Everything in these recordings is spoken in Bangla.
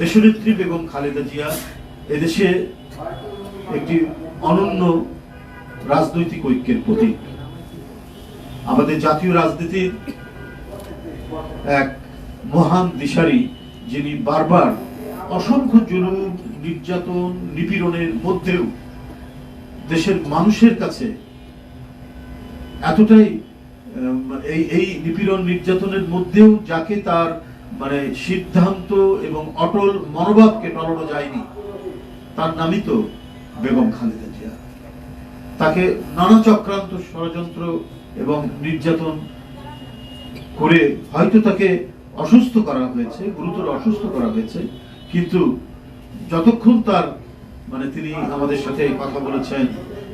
দেশনেত্রী বেগম খালেদা জিয়া এদেশে একটি অনন্য রাজনৈতিক ঐক্যের প্রতীক। আমাদের জাতীয় রাজনীতির এক মহান দিশারি, যিনি বারবার অসংখ্য জুলুম, নির্যাতন, নিপীড়নের মধ্যেও দেশের মানুষের কাছে এতটাই এই এই নিপীড়ন, নির্যাতনের মধ্যেও যাকে তার মানে সিদ্ধান্ত এবং অটল মনোভাবকে টলানো যায়নি। তার নামই তো বেগম খালেদা জিয়া। তাকে নানা চক্রান্ত ষড়যন্ত্র এবং নির্যাতন করে হয়তো তাকে অসুস্থ করা হয়েছে, গুরুতর অসুস্থ করা হয়েছে, কিন্তু যতক্ষণ তার মানে তিনি আমাদের সাথে কথা বলেছেন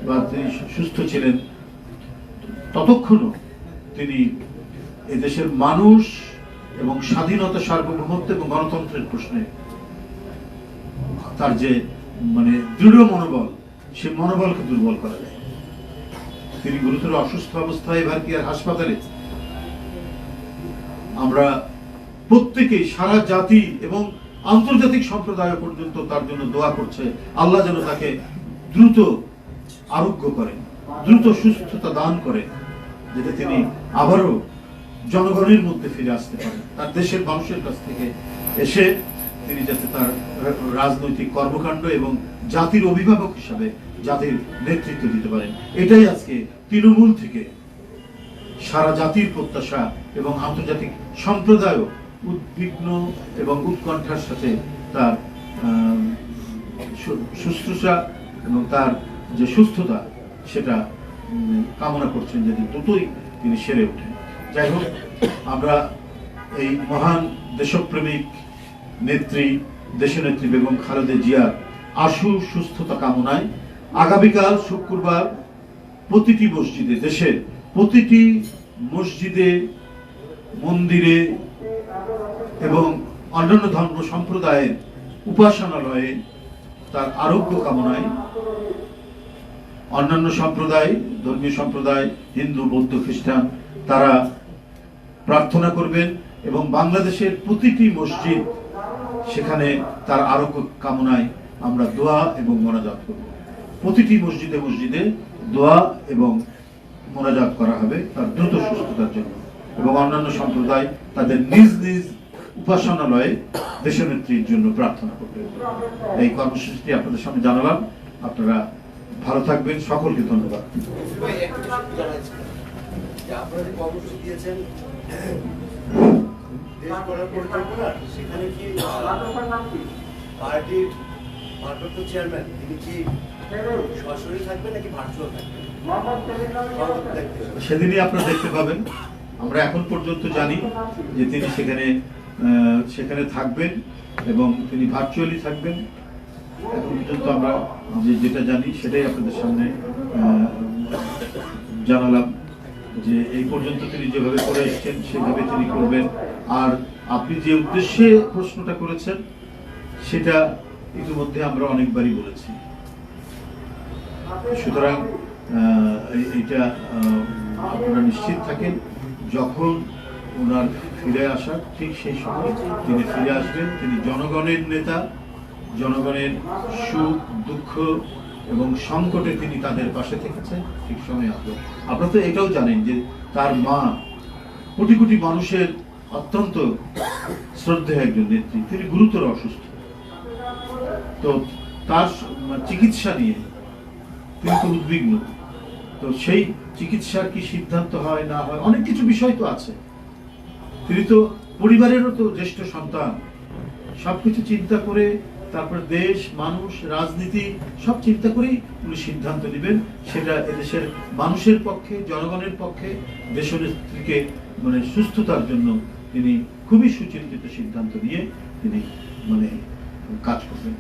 বা তিনি সুস্থ ছিলেন, ততক্ষণও তিনি এদেশের মানুষ এবং স্বাধীনতা সার্বভৌমত্ব এবং গণতন্ত্রের প্রশ্নে তার যে মানে দৃঢ় মনোবল, সে মনোবলকে দুর্বল করা যায়। তিনি গুরুতর অসুস্থ অবস্থায় আর হাসপাতালে? আমরা প্রত্যেকেই সারা জাতি এবং আন্তর্জাতিক সম্প্রদায় পর্যন্ত তার জন্য দোয়া করছে। আল্লাহ যেন তাকে দ্রুত আরোগ্য করেন, দ্রুত সুস্থতা দান করেন, যেটা তিনি আবারও জনগণের মধ্যে ফিরে আসতে পারে, তার দেশের মানুষের কাছ থেকে এসে তিনি যাতে তার রাজনৈতিক কর্মকাণ্ড এবং জাতির অভিভাবক হিসাবে জাতির নেতৃত্ব দিতে পারেন। এটাই আজকে তৃণমূল থেকে সারা জাতির প্রত্যাশা এবং আন্তর্জাতিক সম্প্রদায়ও উদ্বিগ্ন এবং উৎকণ্ঠার সাথে তার শুশ্রূষা এবং তার যে সুস্থতা, সেটা কামনা করছেন যদি দ্রুতই তিনি সেরে ওঠেন। যাই হোক, আমরা এই মহান দেশপ্রেমিক নেত্রী, দেশনেত্রী বেগম খালেদা জিয়ার আশু সুস্থতা কামনায় আগামীকাল শুক্রবার প্রতিটি মসজিদে, দেশের প্রতিটি মসজিদে, মন্দিরে এবং অন্যান্য ধর্ম সম্প্রদায়ের উপাসনালয়ে তার আরোগ্য কামনায় অন্যান্য সম্প্রদায়, ধর্মীয় সম্প্রদায়, হিন্দু, বৌদ্ধ, খ্রিস্টান, তারা প্রার্থনা করবেন এবং বাংলাদেশের প্রতিটি মসজিদ সেখানে তার আরোগ্য কামনায় আমরা দোয়া এবং মোনাজাত করব। প্রতিটি মসজিদে মসজিদে দোয়া এবং মোনাজাত করা হবে তার দ্রুত সুস্থতার জন্য এবং অন্যান্য সম্প্রদায় তাদের নিজ নিজ উপাসনালয়ে দেশনেত্রীর জন্য প্রার্থনা করবে। এই কর্মসূচিটি আপনাদের সামনে জানালাম। আপনারা ভালো থাকবেন। সকলকে ধন্যবাদ। যে আপনারা যে কর্মসূচি দিয়েছেন দেশ গড়ার পরিকল্পনা সেখানে কি পার্টির ভারপ্রাপ্ত চেয়ারম্যান তিনি কি সরাসরি থাকবেন নাকি ভার্চুয়াল থাকবেন। সেদিনই আপনারা দেখতে পাবেন। আমরা এখন পর্যন্ত জানি যে তিনি সেখানে সেখানে থাকবেন এবং তিনি ভার্চুয়ালি থাকবেন। এখন পর্যন্ত আমরা যে যেটা জানি সেটাই আপনাদের সামনে জানালাম। যে এই পর্যন্ত তিনি যেভাবে করে এসেছেন সেভাবে তিনি করবেন। আর আপনি যে উদ্দেশ্যে প্রশ্নটা করেছেন সেটা ইতিমধ্যে আমরা অনেকবারই বলেছি। সুতরাং আহ, আপনারা নিশ্চিত থাকেন যখন ওনার ফিরে আসার ঠিক সেই সময় তিনি ফিরে আসবেন। তিনি জনগণের নেতা জনগণের সুখ দুঃখ এবং সংকটে তিনি তাদের পাশে থেকেছেন। ঠিক সময় আসবেন আপনারা তো এটাও জানেন যে তার মা কোটি কোটি মানুষের অত্যন্ত শ্রদ্ধেয় একজন নেত্রী। তিনি গুরুতর অসুস্থ। তো তার চিকিৎসা নিয়ে তিনি তো উদ্বিগ্ন। তো সেই চিকিৎসার কি সিদ্ধান্ত হয়, না হয়, অনেক কিছু বিষয় তো আছে। তিনি তো পরিবারেরও তো জ্যেষ্ঠ সন্তান। সবকিছু চিন্তা করে তারপর দেশ, মানুষ, রাজনীতি, সব চিন্তা করেই উনি সিদ্ধান্ত নেবেন। সেটা এদেশের মানুষের পক্ষে, জনগণের পক্ষে, দেশনেত্রীকে মানে সুস্থতার জন্য তিনি খুবই সুচিন্তিত সিদ্ধান্ত নিয়ে তিনি মানে কাজ করবেন।